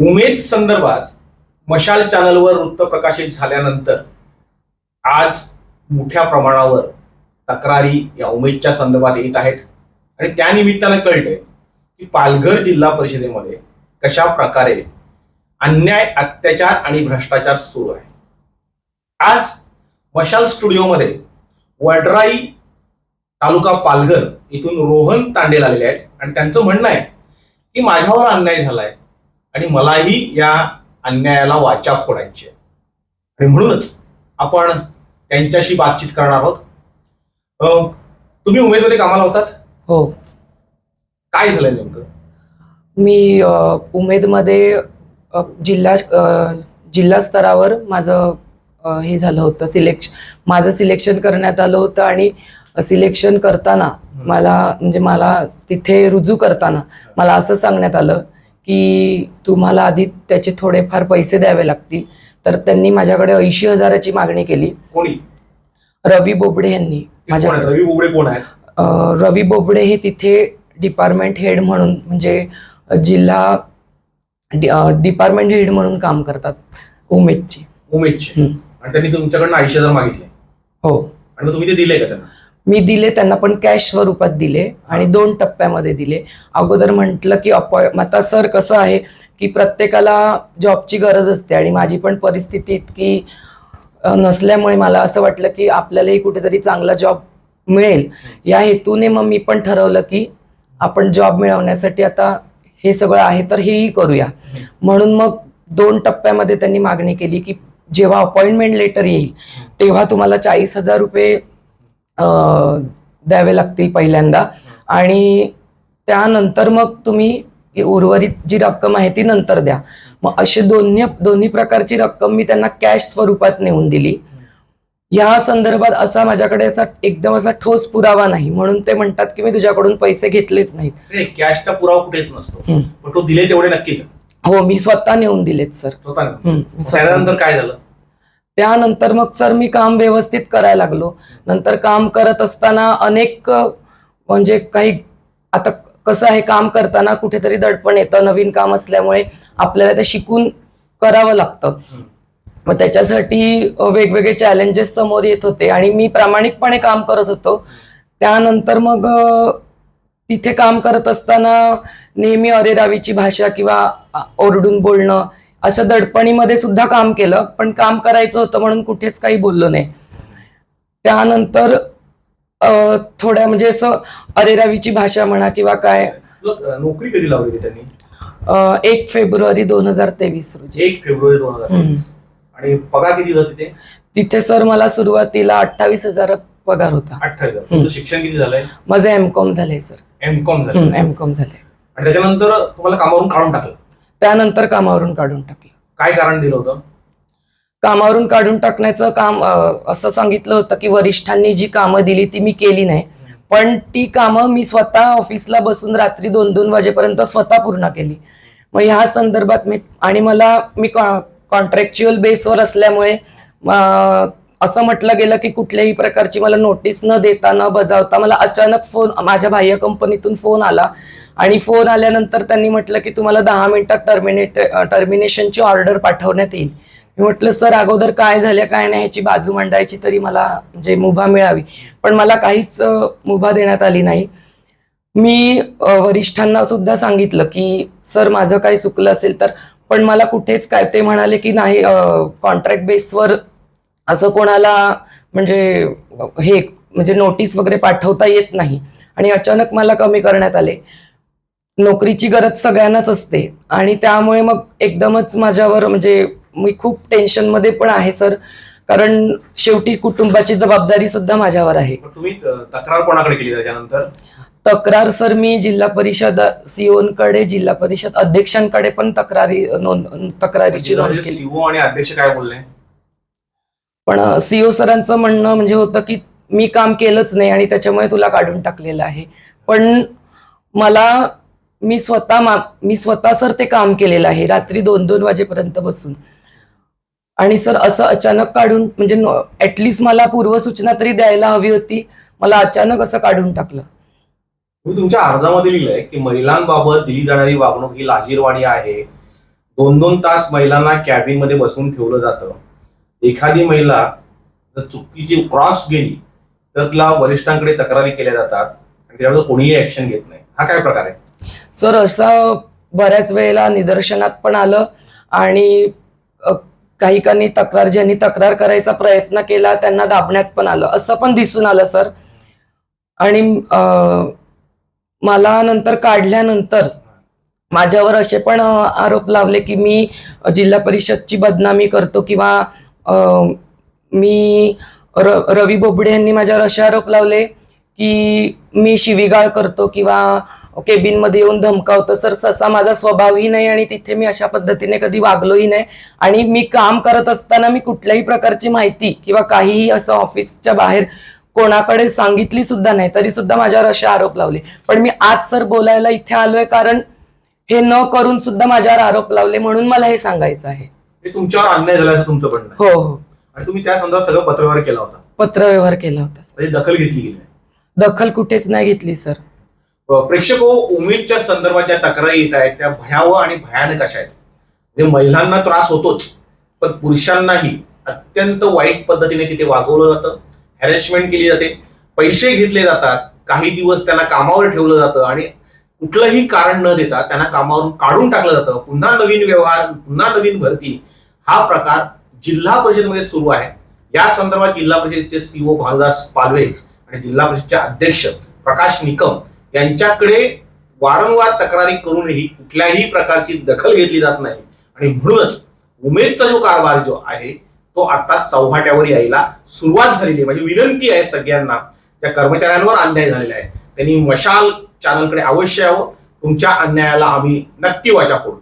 उमेद संदर्भात मशाल चॅनलवर वृत्त प्रकाशित झाल्यानंतर आज मोठ्या प्रमाणावर तक्रारी या उमेदच्या संदर्भात येत आहेत. आणि त्या निमित्तानं कळतंय की पालघर जिल्हा परिषदेमध्ये कशा प्रकारे अन्याय अत्याचार आणि भ्रष्टाचार सुरू आहे. आज मशाल स्टुडिओमध्ये वडराई तालुका पालघर इथून रोहन तांडेल आलेले आहेत. आणि त्यांचं म्हणणं आहे की माझ्यावर अन्याय झालाय. आणि मलाही या अन्यायाला वाचा फोडायची आहे. आणि म्हणूनच आपण त्यांच्याशी बातचीत करणार आहोत. तुम्ही उमेदमध्ये कामाला होतात? हो. काय झालं नेमकं? मी उमेदमध्ये जिल्हा जिल्हा स्तरावर माझं हे झालं होतं सिलेक्शन माझं सिलेक्शन करण्यात आलं होतं आणि सिलेक्शन करताना मला म्हणजे मला तिथे रुजू करताना मला असं सांगण्यात आलं की तुम्हाला आधी त्याचे थोडेफार पैसे द्यावे लागतील. तर त्यांनी माझ्याकडे ऐंशी हजाराची मागणी केली. कोणी? रवी बोबडे यांनी? माझ्याकडे. रवी बुबडे कोण आहेत? अ, रवी बोबडे हे तिथे डिपार्टमेंट हेड म्हणून म्हणजे जिल्हा डि- अ, डिपार्टमेंट हेड म्हणून काम करतात उमेदची. उमेदचे. हम्म. आणि त्यांनी तुमच्याकडनं ऐंशी हजार मागितले. हो. आणि मग तुम्ही ते दिले का त्यांना? मी दिले त्यांना पण कॅश स्वरूपात दिले आणि दोन टप्प्यामध्ये दिले. अगोदर म्हटलं की अपॉय आता सर कसं आहे की प्रत्येकाला जॉबची गरज असते आणि माझी पण परिस्थिती इतकी नसल्यामुळे मला असं वाटलं की आपल्यालाही कुठेतरी चांगला जॉब मिळेल. या हेतूने मग मी पण ठरवलं की आपण जॉब मिळवण्यासाठी आता हे सगळं आहे तर हेही करूया. म्हणून मग दोन टप्प्यामध्ये त्यांनी मागणी केली की जेव्हा अपॉइंटमेंट लेटर येईल तेव्हा तुम्हाला चाळीस हजार रुपये द्यावे लागतील पहिल्यांदा. आणि त्यानंतर मग तुम्ही उर्वरित जी रक्कम आहे ती नंतर द्या. मग अशी दोन्ही दोन्ही प्रकारची रक्कम मी त्यांना कॅश स्वरूपात नेऊन दिली. या संदर्भात असा माझ्याकडे असा एकदम असा ठोस पुरावा नाही. म्हणून ते म्हणतात की मी तुझ्याकडून पैसे घेतलेच नाहीत. नाही कॅशचा पुरावा कुठेच नसतो. पण तो दिले तेवढे नक्की हो मी स्वतः नेऊन दिलेत सर. स्वतः काय झालं? त्यानंतर मग सर मी काम व्यवस्थित करायला लागलो. नंतर काम करत असताना अनेक म्हणजे काही आता कसं आहे काम करताना कुठेतरी दडपण येतं. नवीन काम असल्यामुळे आपल्याला ते शिकून करावं लागतं. मग त्याच्यासाठी वेगवेगळे चॅलेंजेस समोर येत होते आणि मी प्रामाणिकपणे काम करत होतो. त्यानंतर मग तिथे काम करत असताना नेहमी अरेरावीची भाषा किंवा ओरडून बोलणं अशा दडपणीमध्ये सुद्धा काम केलं पण काम करायचं होतं म्हणून कुठेच काही बोललो नाही. त्यानंतर थोड्या म्हणजे असं अरेरावीची भाषा म्हणा किंवा काय. नोकरी कधी लावली होती त्यांनी? एक फेब्रुवारी दोन हजार तेवीस रोजी. एक फेब्रुवारी दोन हजार. आणि पगार किती होते तिथे? सर मला सुरुवातीला अठ्ठावीस हजार पगार होता. अठ्ठावीस शिक्षण किती झालंय? माझं एम कॉम झालंय सर. एम कॉम झालं एम कॉम झालंय. आणि त्याच्यानंतर तुम्हाला कामावरून काढून टाकलं? त्यानंतर कामावरून काढून टाकलं. काय कारण दिलं होतं? कामावरून काढून टाकण्याचं काम असं सांगितलं होतं की वरिष्ठांनी जी कामं दिली ती मी केली नाही. पण ती कामं मी स्वतः ऑफिसला बसून रात्री दोन दोन वाजेपर्यंत स्वतः पूर्ण केली. मग ह्या संदर्भात मी आणि मला मी कॉन्ट्रॅक्च्युअल बेसवर असल्यामुळे असं म्हटलं गेलं की कुठल्याही प्रकारची मला नोटीस न देता न बजावता मला अचानक फोन माझ्या बाह्य कंपनीतून फोन आला. आणि फोन आल्यानंतर त्यांनी म्हटलं की तुम्हाला दहा मिनिटात टर्मिनेट टर्मिनेशनची ऑर्डर पाठवण्यात येईल. मी म्हटलं सर अगोदर काय झालं काय नाही ह्याची बाजू मांडायची तरी मला म्हणजे मुभा मिळावी. पण मला काहीच मुभा देण्यात आली नाही. मी वरिष्ठांना सुद्धा सांगितलं की सर माझं काही चुकलं असेल तर पण मला कुठेच काय ते म्हणाले की नाही कॉन्ट्रॅक्ट बेसवर असं कोणाला म्हणजे हे म्हणजे नोटीस वगैरे पाठवता येत नाही. आणि अचानक मला कमी करण्यात आले. नोकरीची गरज सगळ्यांनाच असते. आणि त्यामुळे मग एकदमच माझ्यावर म्हणजे मी खूप टेन्शनमध्ये पण आहे सर कारण शेवटी कुटुंबाची जबाबदारी सुद्धा माझ्यावर आहे. तुम्ही तक्रार कोणाकडे केली त्याच्यानंतर? तक्रार सर मी जिल्हा परिषद सीओनकडे जिल्हा परिषद अध्यक्षांकडे पण तक्रारी नोंद तक्रारीची नोंद केली. सीओ आणि अध्यक्ष काय बोलले? पण सीओ सरांचं म्हणणं म्हणजे होतं की मी काम केलंच नाही आणि त्याच्यामुळे तुला काढून टाकलेलं आहे. पण मला मी स्वतः मा मी स्वतः सर ते काम केलेलं आहे रात्री दोन दोन वाजेपर्यंत बसून. आणि सर असं अचानक काढून म्हणजे ऍटलिस्ट मला पूर्वसूचना तरी द्यायला हवी होती मला अचानक असं काढून टाकलं. मी तुमच्या अर्जामध्ये लिहिलंय की महिलांबाबत दिली जाणारी वागणूक ही लाजीरवाणी आहे. दोन दोन तास महिलांना कॅबिनमध्ये बसून ठेवलं जातं. एखादी महिला जर चुकीची क्रॉस गेली तर तिला वरिष्ठांकडे तक्रारी केल्या जातात आणि त्यावर कोणीही ऍक्शन घेत नाही. हा काय प्रकार आहे? सर असं बऱ्याच वेळेला निदर्शनात पण आलं आणि काहीकांनी काही तक्रार ज्यांनी तक्रार करायचा प्रयत्न केला त्यांना दाबण्यात पण आलं. असं पण दिसून आलं सर. आणि मला नंतर काढल्यानंतर माझ्यावर असे पण आरोप लावले की मी जिल्हा परिषदची बदनामी करतो किंवा मी र रवी बोबडे यांनी माझ्यावर असे आरोप लावले की मी शिवीगाळ करतो किंवा केबिनमध्ये येऊन धमकावतो. सर तसा माझा स्वभावही नाही आणि तिथे मी अशा पद्धतीने कधी वागलोही नाही. आणि मी काम करत असताना मी कुठल्याही प्रकारची माहिती किंवा काहीही असं ऑफिसच्या बाहेर कोणाकडे सांगितली सुद्धा नाही. तरी सुद्धा माझ्यावर असे आरोप लावले. पण मी आज सर बोलायला इथे आलोय कारण हे न करून सुद्धा माझ्यावर आरोप लावले म्हणून मला हे सांगायचं आहे. हे तुमच्यावर अन्याय झाला असं तुमचं म्हणणं आहे. हो हो. आणि तुम्ही त्या संदर्भात सगळं पत्रव्यवहार केला होता. पत्रव्यवहार केला होता म्हणजे दखल घेतली गेली नाही? दखल कुठेच नाही घेतली सर. प्रेक्षक हो, उमेदच्या संदर्भात ज्या तक्रारी येत आहेत त्या भयावह आणि भयानक अशा आहेत. म्हणजे महिलांना त्रास होतोच पण पुरुषांनाही अत्यंत वाईट पद्धतीने तिथे वागवलं जातं हॅरेसमेंट केली जाते. पैसे घेतले जातात काही दिवस त्यांना कामावर ठेवलं जातं आणि कुठलंही कारण न देता त्यांना कामावरून काढून टाकलं जातं. पुन्हा नवीन व्यवहार पुन्हा नवीन भरती हा प्रकार जिल्हा परिषदेमध्ये सुरू आहे. या संदर्भात जिल्हा परिषदेचे सीओ भानुदास पालवे आणि जिल्हा परिषदचे अध्यक्ष प्रकाश निकम यांच्याकडे वारंवार तक्रारी करूनही कुठल्याही प्रकारची दखल घेतली जात नाही. आणि म्हणूनच उमेदचा जो कारभार जो आहे तो आता चौघाट्यावर यायला सुरुवात झालेली आहे. म्हणजे विनंती आहे सगळ्यांना त्या कर्मचाऱ्यांवर अन्याय झालेला आहे. त्यांनी मशाल चॅनलकडे अवश्य यावं. तुमच्या अन्यायाला आम्ही नक्की वाचा फोडू